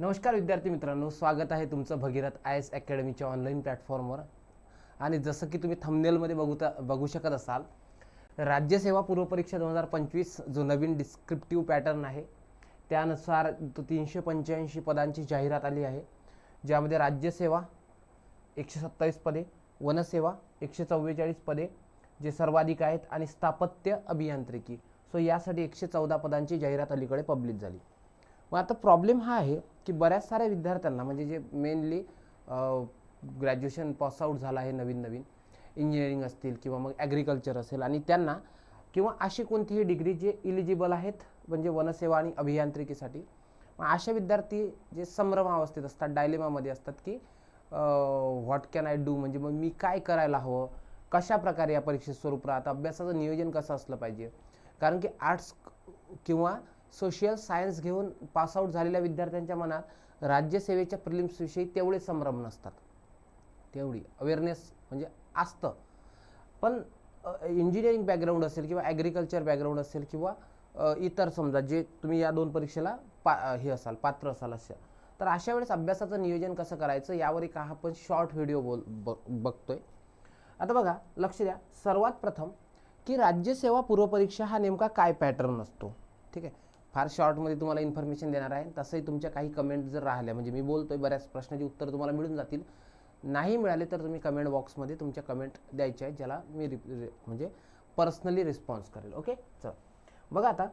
नमस्कार विद्यार्थी मित्रांनो स्वागत आहे तुमचं भगीरथ आय एस अकॅडमीच्या ऑनलाईन प्लॅटफॉर्मवर. आणि जसं की तुम्ही थंबनेलमध्ये बघूता बघू शकत असाल राज्यसेवा पूर्वपरीक्षा दोन हजार पंचवीस जो नवीन डिस्क्रिप्टिव्ह पॅटर्न आहे त्यानुसार तो तीनशे पंच्याऐंशी पदांची जाहिरात आली आहे. ज्यामध्ये राज्यसेवा एकशे सत्तावीस पदे वनसेवा एकशे चव्वेचाळीस पदे जे सर्वाधिक आहेत आणि स्थापत्य अभियांत्रिकी. सो यासाठी एकशे चौदा पदांची जाहिरात अलीकडे पब्लिक झाली. मग आता प्रॉब्लेम हा आहे की बऱ्याच साऱ्या विद्यार्थ्यांना म्हणजे जे मेनली ग्रॅज्युएशन पासआउट झालं आहे नवीन नवीन इंजिनिअरिंग असतील किंवा मग ॲग्रिकल्चर असेल आणि त्यांना किंवा अशी कोणतीही डिग्री जे इलिजिबल आहेत म्हणजे वनसेवा आणि अभियांत्रिकीसाठी मग अशा विद्यार्थी जे संभ्रमावस्थेत असतात डायलेमामध्ये असतात की व्हॉट कॅन आय डू म्हणजे मग मी काय करायला हवं? कशा प्रकारे या परीक्षेत स्वरूप राहतं? अभ्यासाचं नियोजन कसं असलं पाहिजे? कारण की आर्ट्स किंवा सोशल सायन्स घेऊन पासआउट झालेल्या विद्यार्थ्यांच्या मनात राज्यसेवेच्या प्रिलिम्सविषयी तेवढे संभ्रम नसतात. तेवढी अवेअरनेस म्हणजे असतं. पण इंजिनिअरिंग बॅकग्राऊंड असेल किंवा ॲग्रिकल्चर बॅकग्राऊंड असेल किंवा इतर समजा जे तुम्ही या दोन परीक्षेला पा हे असाल पात्र असाल अशा. तर अशा वेळेस अभ्यासाचं नियोजन कसं करायचं यावर एक हा आपण शॉर्ट व्हिडिओ बोल ब बघतोय. आता बघा लक्ष द्या. सर्वात प्रथम की राज्यसेवा पूर्वपरीक्षा हा नेमका काय पॅटर्न असतो ठीक आहे? फार शॉर्टमध्ये तुम्हाला इन्फॉर्मेशन देणार आहे. तसंही तुमच्या काही कमेंट जर राहिल्या म्हणजे मी बोलतो आहे बऱ्याच प्रश्नाची उत्तर तुम्हाला मिळून जातील. नाही मिळाले तर तुम्ही कमेंट बॉक्समध्ये तुमच्या कमेंट द्यायच्या आहेत ज्याला मी रिप रि- म्हणजे पर्सनली रिस्पॉन्स करेल. ओके चल. बघा आता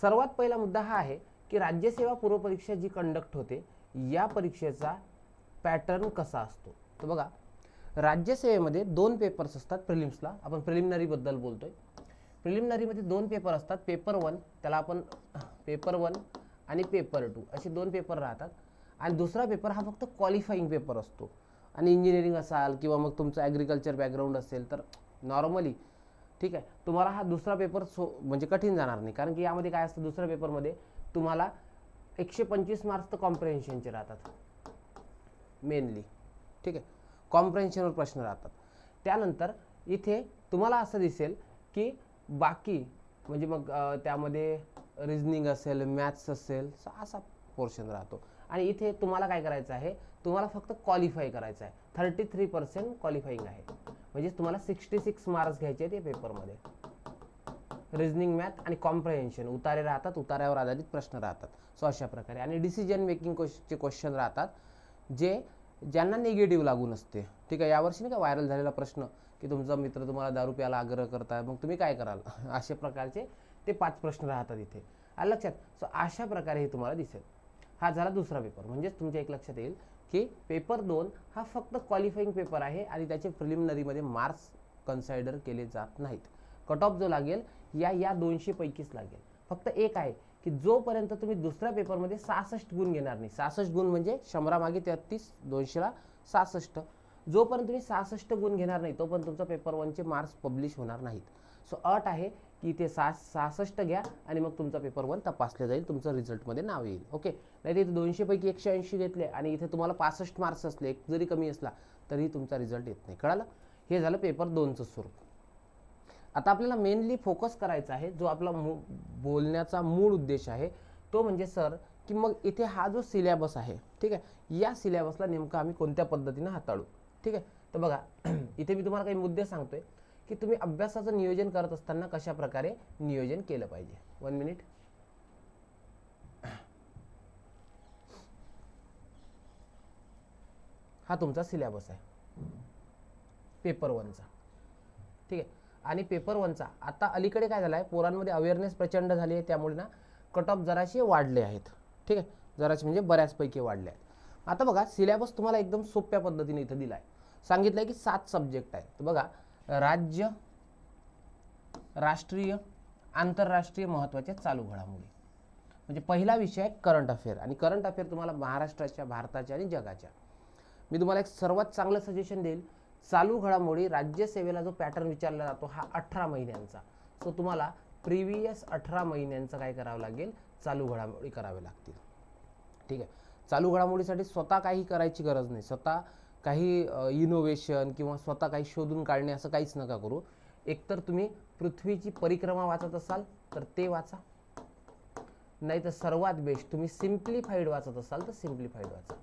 सर्वात पहिला मुद्दा हा आहे की राज्यसेवा पूर्वपरीक्षा जी कंडक्ट होते या परीक्षेचा पॅटर्न कसा असतो? तर बघा राज्यसेवेमध्ये दोन पेपर्स असतात प्रिलिम्सला आपण प्रिलिमिनरीबद्दल आहे प्रिलिमिनरीमध्ये दोन पेपर असतात. पेपर वन त्याला आपण पेपर वन आणि पेपर टू असे दोन पेपर राहतात. आणि दुसरा पेपर हा फक्त क्वालिफाईंग पेपर असतो. आणि इंजिनिअरिंग असाल किंवा मग तुमचं ॲग्रिकल्चर बॅकग्राऊंड असेल तर नॉर्मली ठीक आहे. तुम्हाला हा दुसरा पेपर सो म्हणजे कठीण जाणार नाही. कारण की यामध्ये काय असतं दुसऱ्या पेपरमध्ये तुम्हाला एकशे पंचवीस मार्क्स तर कॉम्प्रेन्शनचे राहतात. मेनली ठीक आहे. कॉम्प्रेन्शनवर प्रश्न राहतात. त्यानंतर इथे तुम्हाला असं दिसेल की बाकी म्हणजे मग त्यामध्ये रिजनिंग असेल मॅथ्स असेल असा पोर्शन राहतो. आणि इथे तुम्हाला काय करायचं आहे? तुम्हाला फक्त क्वालिफाय करायचं आहे. थर्टी थ्री पर्सेंट क्वालिफाईंग आहे. म्हणजे तुम्हाला सिक्स्टी सिक्स मार्क्स घ्यायचे आहेत या पेपरमध्ये रिजनिंग मॅथ आणि कॉम्प्रहेन्शन उतारे राहतात उतार्यावर आधारित प्रश्न राहतात. सो अशा प्रकारे. आणि डिसिजन मेकिंग क्वेश्चनचे क्वेश्चन राहतात जे ज्यांना निगेटिव्ह लागून असते. ठीक आहे? यावर्षी नाही का व्हायरल झालेला प्रश्न? की तुमचा मित्र तुम्हाला दारू प्यायला आग्रह करताय मग तुम्ही काय कराल? अशा प्रकारचे ते पाच प्रश्न राहतात इथे. आलं लक्षात सो अशा प्रकारे हे तुम्हाला दिसेल. हा झाला दुसरा पेपर म्हणजेच तुमच्या एक लक्षात येईल की पेपर दोन हा फक्त क्वालिफाईंग पेपर आहे आणि त्याचे प्रिलिमिनरीमध्ये मार्क्स कन्सिडर केले जात नाहीत. कट ऑफ जो लागेल या या दोनशे पैकीच लागेल. फक्त एक आहे की जोपर्यंत तुम्ही दुसऱ्या पेपरमध्ये सहासष्ट गुण घेणार नाही सहासष्ट गुण म्हणजे शंभरामागे तेहतीस दोनशेला सहासष्ट. जोपर्यंत तुम्ही सहासष्ट गुण घेणार नाही तोपर्यंत तुमचा पेपर वनचे मार्क्स पब्लिश होणार नाहीत. सो अट आहे की इथे सहा सहासष्ट घ्या आणि मग तुमचा पेपर वन तपासले जाईल तुमचं रिझल्टमध्ये नाव येईल. ओके नाही तर इथे दोनशेपैकी एकशे ऐंशी घेतले आणि इथे तुम्हाला पासष्ट मार्क्स असले एक जरी कमी असला तरी तुमचा रिझल्ट येत नाही. कळालं? हे झालं पेपर दोनचं स्वरूप. आता आपल्याला मेनली फोकस करायचा आहे जो आपला मू बोलण्याचा मूळ उद्देश आहे तो म्हणजे सर की मग इथे हा जो सिलेबस आहे ठीक आहे? या सिलेबसला नेमका आम्ही कोणत्या पद्धतीनं हाताळू? ठीक आहे? तर बघा इथे मी तुम्हाला काही मुद्दे सांगतोय की तुम्ही अभ्यासाचं नियोजन करत असताना कशा प्रकारे नियोजन केलं पाहिजे? वन मिनिट हा तुमचा सिलेबस आहे. पेपर वनचा ठीक आहे? आणि पेपर वनचा आता अलीकडे काय झालं आहे पोरांमध्ये अवेअरनेस प्रचंड झाली आहे त्यामुळे ना कट ऑफ जराशे वाढले आहेत. ठीक आहे? जराशे म्हणजे बऱ्याचपैकी वाढले आहेत. आता बघा सिलेबस तुम्हाला एकदम सोप्या पद्धतीने इथं दिला आहे सांगितलं आहे की सात सब्जेक्ट आहेत. तर बघा राज्य राष्ट्रीय आंतरराष्ट्रीय महत्त्वाच्या चालू घडामोडी. म्हणजे पहिला विषय आहे करंट अफेअर आणि करंट अफेअर तुम्हाला महाराष्ट्राच्या भारताच्या आणि जगाच्या. मी तुम्हाला एक सर्वात चांगलं सजेशन देईल. चालू घडामोडी राज्यसेवेला जो पॅटर्न विचारला जातो हा अठरा महिन्यांचा. सो तुम्हाला प्रिव्हियस अठरा महिन्यांचं काय करावं लागेल? चालू घडामोडी करावे लागतील. ठीक आहे. चालू घडामोडीसाठी स्वतः काही करायची गरज नाही. स्वतः काही इनोव्हेशन किंवा स्वतः काही शोधून काढणे असं काहीच नका करू. एकतर तुम्ही पृथ्वीची परिक्रमा वाचत असाल तर ते वाचा. नाही तर सर्वात बेस्ट तुम्ही सिम्प्लिफाईड वाचत असाल तर सिम्प्लिफाईड वाचा.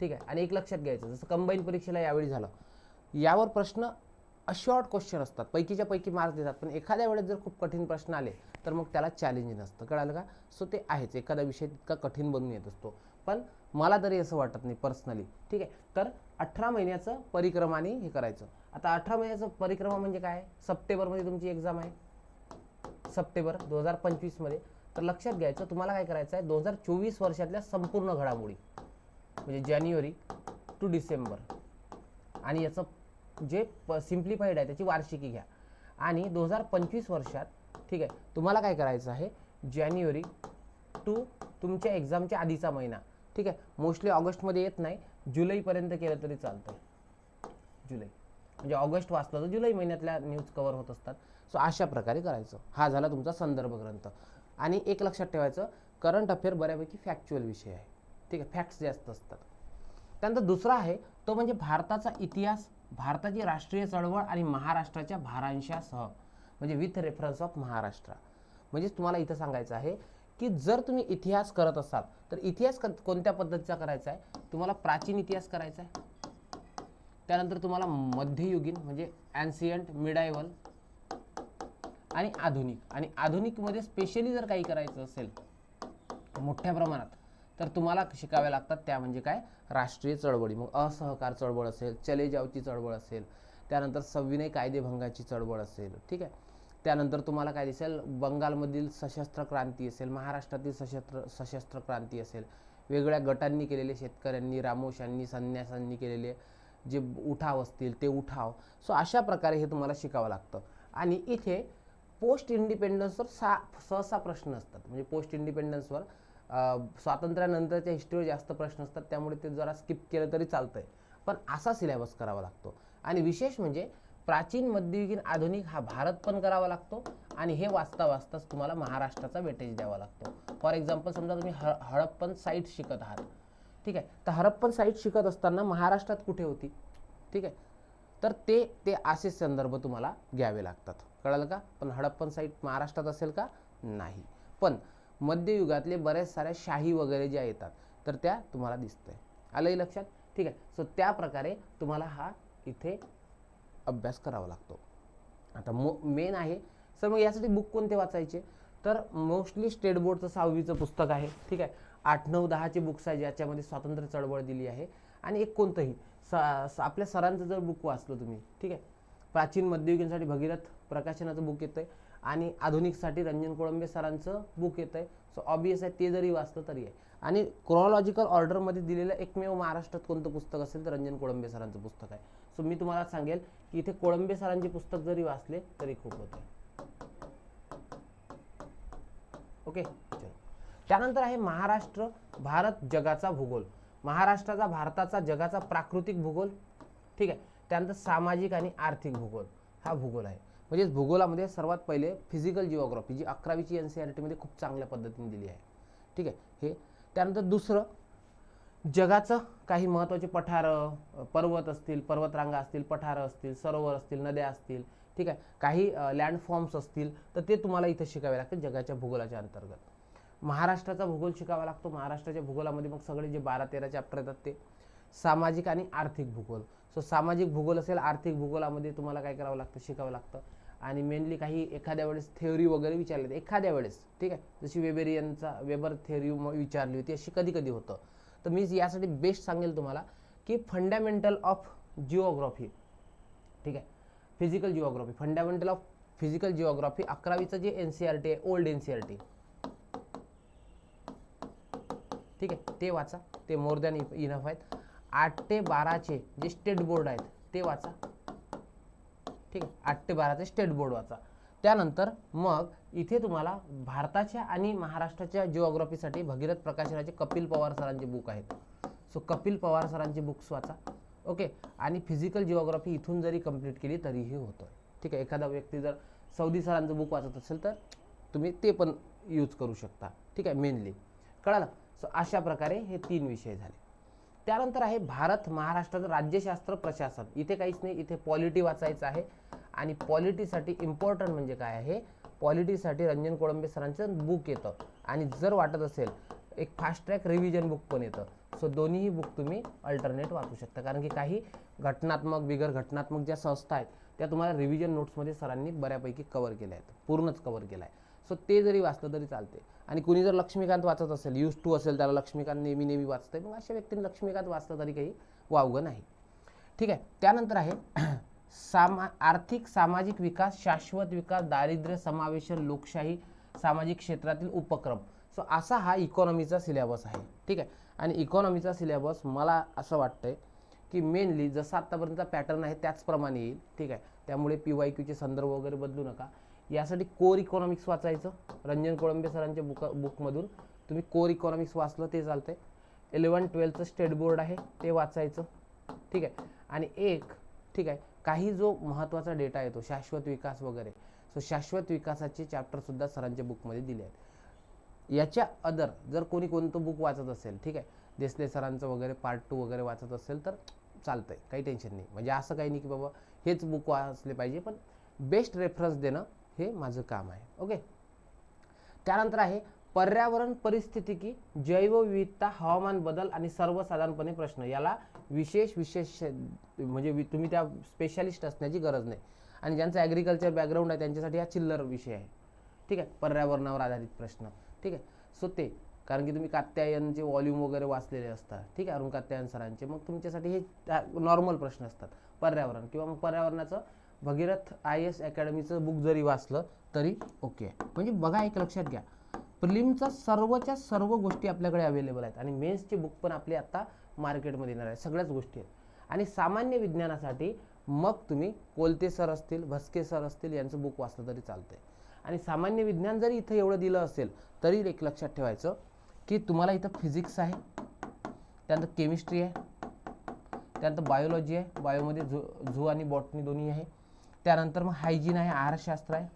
ठीक आहे? आणि एक लक्षात घ्यायचं जसं कंबाईन परीक्षेला यावेळी झालं. यावर प्रश्न अशॉर्ट क्वेश्चन असतात. पैकीच्या पैकी मार्क्स देतात. पण एखाद्या वेळेस जर खूप कठीण प्रश्न आले तर मग त्याला चॅलेंज नसतं. कळालं का? सो ते आहेच. एखादा विषय तितका कठीण बनून येत असतो. पण मला तरी असं वाटत नाही पर्सनली ठीक आहे? तर अठरा महिन्याचं परिक्रमाने हे करायचं. आता अठरा महिन्याचं परिक्रमा म्हणजे काय? सप्टेंबरमध्ये तुमची एक्झाम आहे. सप्टेंबर दोन हजार पंचवीसमध्ये. तर लक्षात घ्यायचं तुम्हाला काय करायचं आहे? दोन हजार चोवीस वर्षातल्या संपूर्ण घडामोडी म्हणजे जानेवारी टू डिसेंबर. आणि याचं जे सिम्प्लिफाईड आहे त्याची वार्षिकी घ्या. आणि दोन हजार पंचवीस वर्षात ठीक आहे तुम्हाला काय करायचं आहे? जानेवारी टू तुमच्या एक्झामच्या आधीचा महिना. ठीक आहे? मोस्टली ऑगस्टमध्ये येत नाही. जुलैपर्यंत केलं तरी चालतं जुलै. म्हणजे ऑगस्ट वाचलं तर जुलै महिन्यातल्या न्यूज कवर होत असतात. सो अशा प्रकारे करायचं. हा झाला तुमचा संदर्भ ग्रंथ. आणि एक लक्षात ठेवायचं करंट अफेअर बऱ्यापैकी फॅक्च्युअल विषय आहे. ठीक आहे? फॅक्ट्स जास्त असतात. त्यानंतर दुसरा आहे तो म्हणजे भारताचा इतिहास भारताची राष्ट्रीय चळवळ आणि महाराष्ट्राच्या भारांशासह. म्हणजे विथ रेफरन्स ऑफ महाराष्ट्र. म्हणजेच तुम्हाला इथं सांगायचं आहे की जर तुम्ही इतिहास करत असाल तर इतिहास कोणत्या पद्धतीचा करायचा आहे? तुम्हाला प्राचीन इतिहास करायचा आहे. त्यानंतर तुम्हाला मध्ययुगीन म्हणजे अँसियंट मिडायवल आणि आधुनिक. आणि आधुनिकमध्ये स्पेशली जर काही करायचं असेल मोठ्या प्रमाणात तर तुम्हाला शिकाव्या लागतात त्या म्हणजे काय? राष्ट्रीय चळवळी. मग असहकार चळवळ असेल चले जावची चळवळ असेल त्यानंतर सविनय कायदेभंगाची चळवळ असेल ठीक आहे? त्यानंतर तुम्हाला काय दिसेल? बंगालमधील सशस्त्र क्रांती असेल महाराष्ट्रातील सशस्त्र सशस्त्र क्रांती असेल. वेगळ्या गटांनी केलेले शेतकऱ्यांनी रामोशांनी संन्यासांनी केलेले जे उठाव असतील ते उठाव. सो अशा प्रकारे हे तुम्हाला शिकावं लागतं. आणि इथे पोस्ट इंडिपेंडन्सवर सा सहसा प्रश्न असतात. म्हणजे पोस्ट इंडिपेंडन्सवर स्वातंत्र्यानंतरच्या हिस्ट्रीवर जास्त प्रश्न असतात. त्यामुळे ते जरा स्किप केलं तरी चालतंय. पण असा सिलेबस करावा लागतो. आणि विशेष म्हणजे प्राचीन मध्ययुगीन आधुनिक हा भारत पण करावा लागतो आणि हे वाचता वाचताच तुम्हाला महाराष्ट्राचा वेटेज द्यावा लागतो. फॉर एक्झाम्पल समजा तुम्ही ह हडप्पन साईट शिकत आहात. ठीक आहे? तर हडप्पन साईट शिकत असताना महाराष्ट्रात कुठे होती? ठीक आहे? तर ते ते असे संदर्भ तुम्हाला घ्यावे लागतात. कळालं का? पण हडप्पन साईट महाराष्ट्रात असेल का? नाही. पण मध्ययुगातले बऱ्याच साऱ्या शाही वगैरे ज्या येतात तर त्या तुम्हाला दिसतंय. आलंही लक्षात? ठीक आहे? सो त्या प्रकारे तुम्हाला हा इथे अभ्यास करावा लागतो. आता मो मेन आहे सर मग यासाठी बुक कोणते वाचायचे? तर मोस्टली स्टेट बोर्डचं सहावीचं पुस्तक आहे ठीक आहे. आठ नऊ दहाचे बुक्स आहे ज्याच्यामध्ये स्वातंत्र्य चळवळ दिली आहे. आणि एक कोणतंही स- आपल्या सरांचं जर बुक वाचलं तुम्ही ठीक आहे. प्राचीन मध्ययुगीनसाठी भगीरथ प्रकाशनाचं बुक येतं आहे आणि आधुनिकसाठी रंजन कोळंबे सरांचं बुक येतं आहे सो ऑबियस आहे ते जरी वाचलं तरी आहे. आणि क्रोनॉलॉजिकल ऑर्डरमध्ये दिलेलं एकमेव महाराष्ट्रात कोणतं पुस्तक असेल तर रंजन कोळंबे सरांचं पुस्तक आहे. सो मी तुम्हाला सांगेल की इथे कोळंबे सरांचे पुस्तक जरी वाचले तरी खूप होते ओके त्यानंतर आहे महाराष्ट्र भारत जगाचा भूगोल. महाराष्ट्राचा भारताचा जगाचा प्राकृतिक भूगोल. ठीक आहे? त्यानंतर सामाजिक आणि आर्थिक भूगोल. हा भूगोल आहे. म्हणजेच भूगोलामध्ये सर्वात पहिले फिजिकल जिओग्राफी जी अकरावीची एन सी आर टीमध्ये खूप चांगल्या पद्धतीने दिली आहे. ठीक आहे? हे. त्यानंतर दुसरं जगाचं काही महत्त्वाचे पठारं पर्वत असतील पर्वतरांगा असतील पठारं असतील सरोवर असतील नद्या असतील ठीक आहे काही लँडफॉर्म्स असतील तर ते तुम्हाला इथं शिकावे लागतील जगाच्या भूगोलाच्या अंतर्गत. महाराष्ट्राचा भूगोल शिकावा लागतो महाराष्ट्राच्या भूगोलामध्ये मग सगळे जे बारा तेरा चॅप्टर येतात ते. सामाजिक आणि आर्थिक भूगोल. सो सामाजिक भूगोल असेल आर्थिक भूगोलामध्ये तुम्हाला काय करावं लागतं शिकावं लागतं. आणि मेनली काही एखाद्या वेळेस थेअरी वगैरे विचारले एखाद्या वेळेस ठीक आहे जशी वेबेरियनचा वेबर थेअरी विचारली होती अशी कधी कधी होतं. तर मी यासाठी बेस्ट सांगेल तुम्हाला की फंडामेंटल ऑफ जिओग्राफी ठीक आहे? Physical geography fundamental of physical geography अकरावीचं जे एन सी आर टी आहे old N C R T ठीक आहे? ते वाचा. ते मोर दॅन इनफ आहेत. आठ ते बाराचे जे स्टेट बोर्ड आहेत ते वाचा. ठीक आहे? आठ ते बाराचे स्टेट बोर्ड वाचा. त्यानंतर मग इथे तुम्हाला भारताच्या आणि महाराष्ट्राच्या जिओग्राफीसाठी भगीरथ प्रकाशनाचे कपिल पवार सरांचे बुक आहेत. सो कपिल पवार सरांचे बुक्स वाचा. ओके आणि फिजिकल जिओग्राफी इथून जरी कंप्लीट केली तरीही होतं. ठीक आहे? एखादा व्यक्ती जर सौदी सरांचं बुक वाचत असेल तर तुम्ही ते पण यूज करू शकता. ठीक आहे? मेनली कळालं? सो अशा प्रकारे हे तीन विषय झाले. त्यानंतर आहे भारत महाराष्ट्राचं राज्यशास्त्र प्रशासन. इथे काहीच नाही. इथे पॉलिटी वाचायचं आहे. आणि पॉलिटीसाठी इम्पॉर्टंट म्हणजे काय आहे? पॉलिटीसाठी रंजन कोळंबे सरांचं बुक येतं. आणि जर वाटत असेल एक फास्ट ट्रॅक रिव्हिजन बुक पण येतं. सो दोन्हीही बुक तुम्ही अल्टरनेट वाचू शकता. कारण की काही घटनात्मक बिगर घटनात्मक ज्या संस्था आहेत त्या तुम्हाला रिव्हिजन नोट्समध्ये सरांनी बऱ्यापैकी कवर केल्या आहेत. पूर्णच कवर केला आहे. सो ते जरी वाचलं तरी चालते आणि कुणी जर लक्ष्मीकांत वाचत असेल यूज टू असेल त्याला लक्ष्मीकांत नेहमी नेहमी वाचतंय मग अशा व्यक्तीने लक्ष्मीकांत वाचलं तरी काही वावगं नाही. ठीक आहे. त्यानंतर आहे सामा आर्थिक सामाजिक विकास शाश्वत विकास दारिद्र्य समावेशन लोकशाही सामाजिक क्षेत्रातील उपक्रम. सो असा हा इकॉनॉमीचा सिलेबस आहे. ठीक आहे? आणि इकॉनॉमीचा सिलेबस मला असं वाटतंय की मेनली जसं आत्तापर्यंत पॅटर्न आहे त्याचप्रमाणे येईल. ठीक आहे? त्यामुळे पी वाय क्यूचे संदर्भ वगैरे बदलू नका. यासाठी कोर इकॉनॉमिक्स वाचायचं. रंजन कोळंबे सरांच्या बुक बुकमधून तुम्ही कोर इकॉनॉमिक्स वाचलं ते चालतंय. इलेवन ट्वेल्थचं स्टेट बोर्ड आहे ते वाचायचं. ठीक आहे? आणि एक ठीक आहे? काही जो महत्त्वाचा डेटा येतो शाश्वत विकास वगैरे सो शाश्वत विकासाचे चॅप्टरसुद्धा सरांच्या बुकमध्ये दिले आहेत. याच्या अदर जर कोणी कोणतं बुक वाचत असेल ठीक आहे देसले सरांचं वगैरे पार्ट टू वगैरे वाचत असेल तर चालतंय काही टेन्शन नाही. म्हणजे असं काही नाही की बाबा हेच बुक वाचले पाहिजे पण बेस्ट रेफरन्स देणं हे माझं काम आहे. ओके त्यानंतर आहे पर्यावरण परिस्थितिकी जैवविविधता हवामान बदल आणि सर्वसाधारणपणे प्रश्न. याला विशेष विशेष म्हणजे वि- तुम्ही त्या स्पेशालिस्ट असण्याची गरज नाही. आणि ज्यांचा ॲग्रिकल्चर बॅकग्राऊंड आहे त्यांच्यासाठी हा चिल्लर विषय आहे. ठीक आहे? पर्यावरणावर आधारित प्रश्न. ठीक आहे? सो ते कारण की तुम्ही कात्यायनचे वॉल्यूम वगैरे वाचलेले असतात. ठीक आहे? अरुण कात्यायन सरांचे. मग तुमच्यासाठी हे नॉर्मल प्रश्न असतात. पर्यावरण. किंवा मग पर्यावरणाचं भगीरथ आय एस अकॅडमीचं बुक जरी वाचलं तरी ओके म्हणजे बघा एक लक्षात घ्या. प्रिलिमचा सर्वच्या सर्व गोष्टी आपल्याकडे अवेलेबल आहेत. आणि मेन्सचे बुक पण आपले आता मार्केटमध्ये येणार आहे. सगळ्याच गोष्टी आहेत. आणि सामान्य विज्ञानासाठी मग तुम्ही कोलते सर असतील भस्के सर असतील यांचं बुक वाचलं तरी चालतंय. आणि सामान्य विज्ञान जरी इथं एवढं दिलं असेल तरी एक लक्षात ठेवायचं की तुम्हाला इथं फिजिक्स आहे. त्यानंतर केमिस्ट्री आहे. त्यानंतर बायोलॉजी आहे. बायोमध्ये झू झू आणि बॉटनी दोन्ही आहे. त्यानंतर मग हायजीन आहे आहारशास्त्र आहे.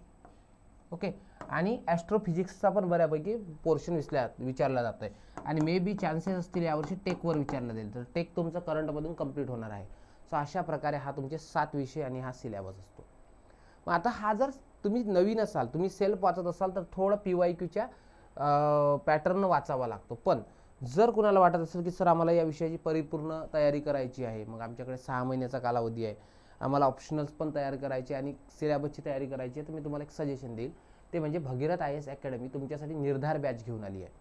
ओके आणि ॲस्ट्रोफिजिक्सचा पण बऱ्यापैकी पोर्शन विसल्या विचारला जातो आहे आणि मे बी चान्सेस असतील यावर्षी टेकवर विचारलं जाईल तर टेक तुमचं करंटमधून कंप्लीट होणार आहे. सो अशा प्रकारे हा तुमचे सात विषय आणि हा सिलेबस असतो. मग आता हा जर तुम्ही नवीन असाल तुम्ही सेल्फ वाचत असाल तर थोडं पी वाय क्यूच्या पॅटर्न वाचावा लागतो. पण जर कुणाला वाटत असेल की सर आम्हाला या विषयाची परिपूर्ण तयारी करायची आहे. मग आमच्याकडे सहा महिन्याचा कालावधी आहे. आम्हाला ऑप्शनल्स पण तयार करायचे आणि सिलेबसची तयारी करायची आहे. तर मी तुम्हाला एक सजेशन देईल. ते म्हणजे भगीरथ आय एस अकॅडमी तुमच्यासाठी निर्धार बॅच घेऊन आली आहे.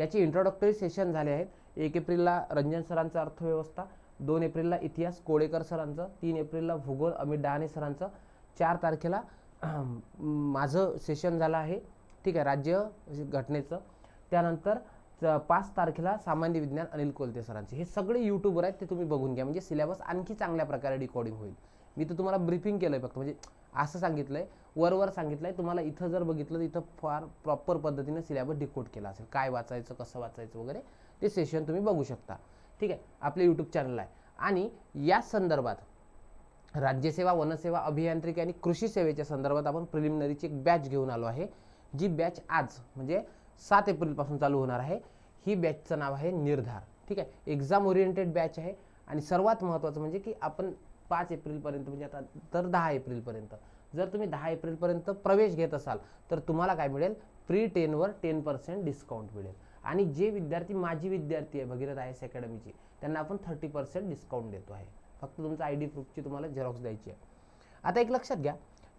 याची इंट्रोडक्टरी सेशन झाले आहेत. एक एप्रिलला रंजन सरांचा अर्थव्यवस्था दोन एप्रिलला इतिहास कोळेकर सरांचं तीन एप्रिलला भूगोल अमित डहाणे सरांचं. चार तारखेला माझं सेशन झालं आहे. ठीक आहे राज्य घटनेचं. त्यानंतर च- पाच तारखेला सामान्य विज्ञान अनिल कोलते सरांचे. हे सगळे यूट्यूबवर आहेत ते तुम्ही बघून घ्या. म्हणजे सिलेबस आणखी चांगल्या प्रकारे डिकोडिंग होईल. मी तर तुम्हाला ब्रीफिंग केलं आहे फक्त. म्हणजे असं सांगितलं आहे वरवर सांगितलं आहे तुम्हाला इथं जर बघितलं तर इथं फार प्रॉपर पद्धतीने सिलेबस डिकोड केला असेल. काय वाचायचं कसं वाचायचं वगैरे ते सेशन तुम्ही बघू शकता. ठीक आहे? आपले यूट्यूब चॅनल आहे. आणि या संदर्भात राज्यसेवा वनसेवा अभियांत्रिकी आणि कृषी सेवेच्या संदर्भात आपण प्रिलिमिनरीची एक बॅच घेऊन आलो आहे. जी बॅच आज म्हणजे सात एप्रिलपासून चालू होणार आहे. ही बॅचचं नाव आहे निर्धार. ठीक आहे? एक्झाम ओरिएंटेड बॅच आहे. आणि सर्वात महत्त्वाचं म्हणजे की आपण पाच एप्रिलपर्यंत म्हणजे आता तर दहा एप्रिलपर्यंत. जर तुम्ही दहा एप्रिलपर्यंत प्रवेश घेत असाल तर तुम्हाला काय मिळेल? प्री टेनवर टेन पर्सेंट डिस्काउंट मिळेल. आणि जे विद्यार्थी माझी विद्यार्थी आहे भगीरथ आय एस अकॅडमीची त्यांना आपण थर्टी पर्सेंट डिस्काउंट देतो आहे. फक्त तुमचं आय डी प्रूफची तुम्हाला झेरॉक्स द्यायची आहे. आता एक लक्षात घ्या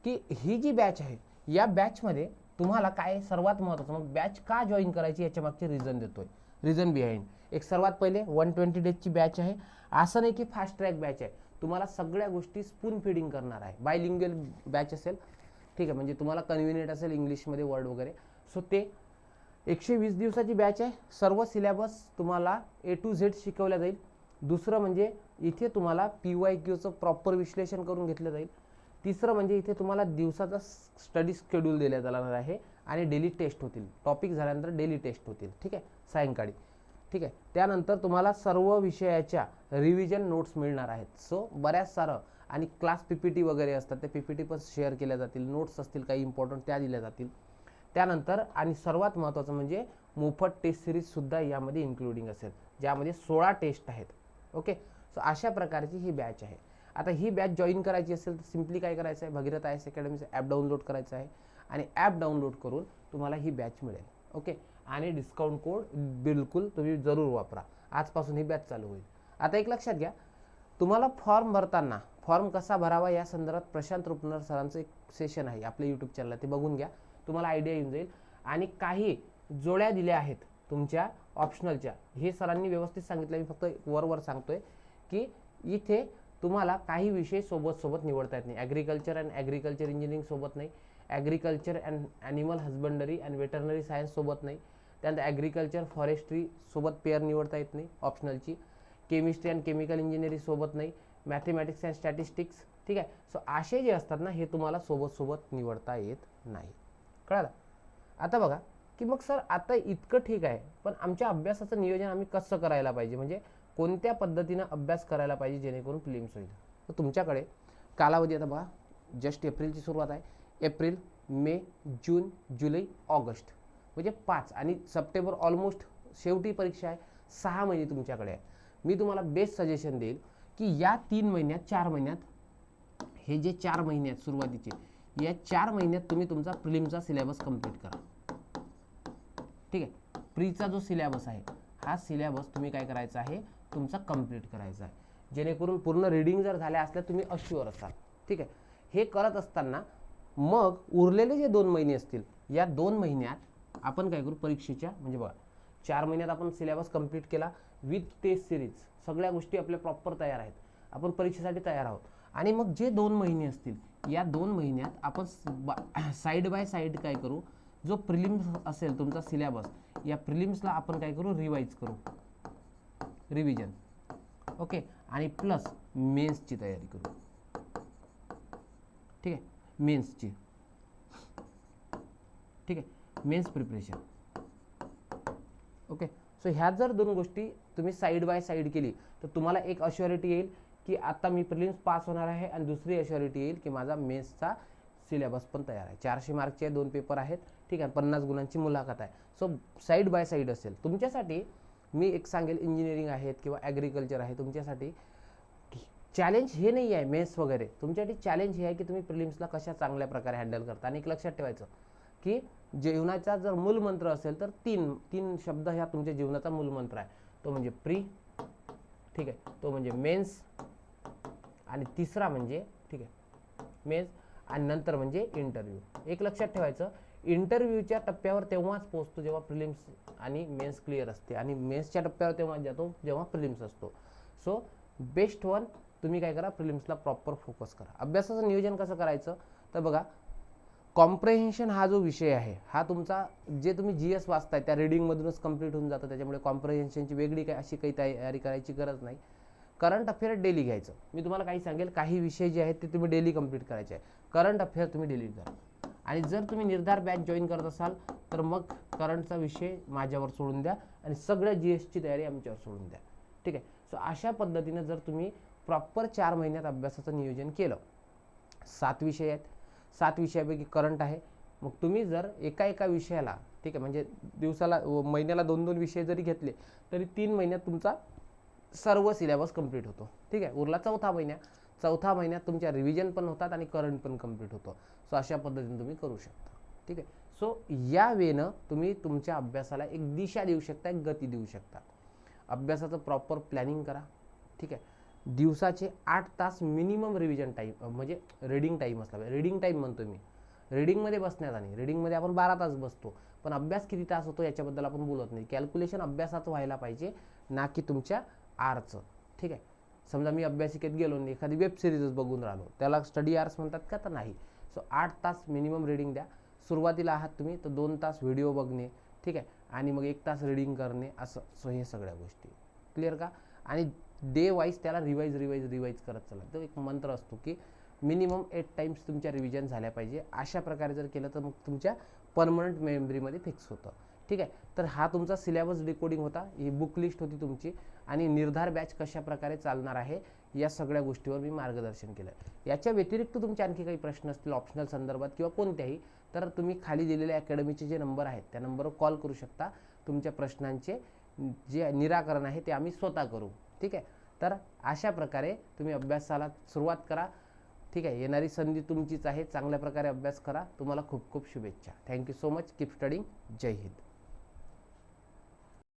की ही जी बॅच आहे या बॅचमध्ये तुम्हाला काय सर्वात महत्त्वाचं मग बॅच का जॉईन करायची याच्या मागचे रिझन देतोय. रिझन बिहाइंड एक सर्वात पहिले वन ट्वेंटी डेजची बॅच आहे. असं नाही की फास्ट ट्रॅक बॅच आहे. तुम्हाला सगळ्या गोष्टी स्पून फिडिंग करणार आहे. बायलिंग्युअल बॅच असेल ठीक आहे म्हणजे तुम्हाला कन्व्हिनियंट असेल इंग्लिशमध्ये वर्ड वगैरे. सो ते एकशे वीस दिवसाची बॅच आहे. सर्व सिलेबस तुम्हाला ए टू झेड शिकवल्या जाईल. दुसरं म्हणजे इथे तुम्हाला पी वाय क्यूचं प्रॉपर विश्लेषण करून घेतलं जाईल. तिसरं म्हणजे इथे तुम्हाला दिवसाचा स्टडी शेड्यूल दिला जाणार आहे आणि डेली टेस्ट होतील. टॉपिक झाल्यानंतर डेली टेस्ट होतील. ठीक आहे? सायंकाळी. ठीक आहे. त्यानंतर तुम्हाला सर्व विषयाच्या रिव्हिजन नोट्स मिळणार आहेत. सो बऱ्याच सारं. आणि क्लास पी पी टी वगैरे असतात ते पी पी टी पण शेअर केल्या जातील. नोट्स असतील काही इम्पॉर्टंट त्या दिल्या जातील. त्यानंतर आणि सर्वात महत्त्वाचं म्हणजे मोफत टेस्ट सिरीजसुद्धा यामध्ये इन्क्लुडिंग असेल. ज्यामध्ये सोळा टेस्ट आहेत. ओके सो अशा प्रकारची ही बॅच आहे. आता ही बॅच जॉईन करायची असेल तर सिम्पली काय करायचं आहे? भगीरथ आय एस अकॅडमीचं ॲप डाउनलोड करायचं आहे. आणि ॲप डाउनलोड करून तुम्हाला ही बॅच मिळेल. ओके आणि डिस्काउंट कोड बिलकुल तुम्ही जरूर वापरा. आजपासून ही बॅच चालू होईल. आता एक लक्षात घ्या तुम्हाला फॉर्म भरताना फॉर्म कसा भरावा या संदर्भात प्रशांत रुपनर सरांचं एक सेशन आहे आपल्या यूट्यूब चॅनलला ते बघून घ्या. तुम्हाला आयडिया येऊन जाईल. आणि काही जोड्या दिल्या आहेत तुमच्या ऑप्शनलच्या हे सरांनी व्यवस्थित सांगितलं. मी फक्त वरवर सांगतोय की इथे तुम्हाला काही विषय सोबत सोबत निवडता येत नाही. ॲग्रिकल्चर अँड ॲग्रिकल्चर इंजिनिअरिंग सोबत नाही. Agriculture and animal husbandry and veterinary science सोबत नाही. त्यानंतर ॲग्रिकल्चर फॉरेस्ट्री सोबत पेअर निवडता येत नाही ऑप्शनलची केमिस्ट्री अँड केमिकल इंजिनिअरिंग सोबत नाही. मॅथेमॅटिक्स अँड स्टॅटिस्टिक्स ठीक आहे? सो असे जे असतात ना हे तुम्हाला सोबत सोबत निवडता येत नाही. कळालं? आता बघा की मग सर आता इतकं ठीक आहे पण आमच्या अभ्यासाचं नियोजन आम्ही कसं करायला पाहिजे? म्हणजे कोणत्या पद्धतीनं अभ्यास करायला पाहिजे जेणेकरून प्लिम्स होईल? तर तुमच्याकडे कालावधी आता बघा जस्ट एप्रिलची सुरुवात आहे. एप्रिल मे जून जुलै ऑगस्ट म्हणजे पाच आणि सप्टेंबर ऑलमोस्ट शेवटी परीक्षा आहे. सहा महिने तुमच्याकडे आहे मी तुम्हाला बेस्ट सजेशन देईल की या तीन महिन्यात चार महिन्यात हे जे चार महिने आहेत सुरुवातीचे या चार महिन्यात तुम्ही तुमचा प्रिलिमचा सिलेबस कंप्लीट करा. ठीक आहे? प्रीचा जो सिलेबस आहे हा सिलेबस तुम्ही काय करायचा आहे? तुमचा कंप्लीट करायचा आहे. जेणेकरून पूर्ण रिडिंग जर झाल्या असल्या तुम्ही अश्युअर असाल. ठीक आहे? हे करत असताना मग उरलेले जे दोन महिने असतील या दोन महिन्यात आपण काय करू? परीक्षेच्या म्हणजे बघा चार महिन्यात आपण सिलेबस कंप्लीट केला विथ टेस्ट सिरीज सगळ्या गोष्टी आपल्या प्रॉपर तयार आहेत. आपण परीक्षेसाठी तयार आहोत. आणि मग जे दोन महिने असतील या दोन महिन्यात आपण साईड बाय साईड काय करू? जो प्रिलिम्स असेल तुमचा सिलेबस या प्रिलिम्सला आपण काय करू? रिवाईज करू. रिव्हिजन ओके आणि प्लस मेन्सची तयारी करू. ठीक आहे? मेन्सची ठीक आहे? मेन्स प्रिपरेशन ओके सो ह्या जर दोन गोष्टी तुम्ही साईड बाय साईड केली तर तुम्हाला एक अश्युरिटी येईल की आता मी प्रिलिम्स पास होणार आहे आणि दुसरी अश्युरिटी येईल की माझा मेन्सचा सिलेबस पण तयार आहे. चारशे मार्कचे दोन पेपर आहेत ठीक आहे? पन्नास गुणांची मुलाखत आहे. सो साईड बाय साईड असेल. तुमच्यासाठी मी एक सांगेल इंजिनिअरिंग आहेत किंवा ॲग्रिकल्चर आहे तुमच्यासाठी चॅलेंज हे नाही आहे मेन्स वगैरे. तुमच्यासाठी चॅलेंज हे आहे की तुम्ही प्रिलिम्सला कशा चांगल्या प्रकारे हँडल करता. आणि एक लक्षात ठेवायचं की जीवनाचा जर मूलमंत्र असेल तर तीन तीन शब्द ह्या तुमच्या जीवनाचा मूलमंत्र आहे. तो म्हणजे प्री ठीक आहे. तो म्हणजे मेन्स आणि तिसरा म्हणजे ठीक आहे मेन्स आणि नंतर म्हणजे इंटरव्ह्यू. एक लक्षात ठेवायचं इंटरव्ह्यूच्या टप्प्यावर तेव्हाच पोहोचतो जेव्हा प्रिलिम्स आणि मेन्स क्लिअर असते आणि मेन्सच्या टप्प्यावर तेव्हा जातो जेव्हा प्रिलिम्स असतो. सो बेस्ट वन तुम्ही काय करा प्रिलिम्सला प्रॉपर फोकस करा. अभ्यासाचं नियोजन कसं करायचं? तर बघा कॉम्प्रेहेन्शन हा जो विषय आहे हा तुमचा जे तुम्ही जी एस वाचताय त्या रिडिंगमधूनच कंप्लीट होऊन जातं. त्याच्यामुळे कॉम्प्रेहेन्शनची वेगळी काय अशी काही तयारी करायची गरज नाही. करंट अफेअर डेली घ्यायचं. मी तुम्हाला काही सांगेल काही विषय जे आहेत ते तुम्ही डेली कंप्लीट करायचे आहे करंट अफेअर तुम्ही डेली करा. आणि जर तुम्ही निर्धार बॅच जॉईन करत असाल तर मग करंटचा विषय माझ्यावर सोडून द्या आणि सगळ्या जी एसची तयारी आमच्यावर सोडून द्या. ठीक आहे? सो अशा पद्धतीनं जर तुम्ही प्रॉपर चार महिन्यात अभ्यासाचं नियोजन केलं सात विषय आहेत. सात विषयापैकी करंट आहे. मग तुम्ही जर एका एका विषयाला ठीक आहे म्हणजे दिवसाला महिन्याला दोन दोन विषय जरी घेतले तरी तीन महिन्यात तुमचा सर्व सिलेबस कंप्लीट होतो. ठीक आहे उरला चौथा महिन्या. चौथा महिन्यात तुमच्या रिव्हिजन पण होतात आणि करंट पण कंप्लीट होतो. सो अशा पद्धतीने तुम्ही करू शकता. ठीक आहे सो या वेनं तुम्ही तुमच्या अभ्यासाला एक दिशा देऊ शकता एक गती देऊ शकता. अभ्यासाचं प्रॉपर प्लॅनिंग करा. ठीक आहे दिवसाचे आठ तास मिनिमम रिव्हिजन टाईम म्हणजे रीडिंग टाईम असला पाहिजे. रीडिंग टाईम म्हणतो मी. रीडिंगमध्ये बसण्यात आणि रीडिंगमध्ये आपण बारा तास बसतो. पण अभ्यास किती तास होतो याच्याबद्दल आपण बोलत नाही. कॅल्क्युलेशन अभ्यासाचं व्हायला पाहिजे ना की तुमच्या आरचं ठीक आहे? समजा मी अभ्यासिकेत गेलो आणि एखादी वेब सिरीजच बघून राहिलो. त्याला स्टडी आर्स म्हणतात का? तर नाही. सो आठ तास मिनिमम रीडिंग द्या. सुरुवातीला आहात तुम्ही तर दोन तास व्हिडिओ बघणे. ठीक आहे? आणि मग एक तास रीडिंग करणे. असं सो हे सगळ्या गोष्टी. क्लिअर का? आणि डे वाईज त्याला रिवाईज रिवाईज रिवाईज करत चला. तो एक मंत्र असतो की मिनिमम एट टाईम्स तुमच्या रिव्हिजन झाल्या पाहिजे. अशा प्रकारे जर केलं तर मग तुमच्या परमनंट मेमरीमध्ये फिक्स होतं. ठीक आहे? तर हा तुमचा सिलेबस डिकोडिंग होता. ही बुक लिस्ट होती तुमची. आणि निर्धार बॅच कशा प्रकारे चालणार आहे या सगळ्या गोष्टीवर मी मार्गदर्शन केलं. याच्या व्यतिरिक्त तुमचे आणखी काही प्रश्न असतील ऑप्शनल संदर्भात किंवा कोणत्याही तर तुम्ही खाली दिलेल्या अकॅडमीचे जे नंबर आहेत त्या नंबरवर कॉल करू शकता. तुमच्या प्रश्नांचे जे निराकरण आहे ते आम्ही स्वतः करू. ठीक आहे? तर अशा प्रकारे तुम्ही अभ्यासाला सुरुवात करा. ठीक आहे? येणारी संधी तुमचीच आहे. चांगल्या प्रकारे अभ्यास करा. तुम्हाला खूप खूप शुभेच्छा. Thank you so much keep studying Jai Hind.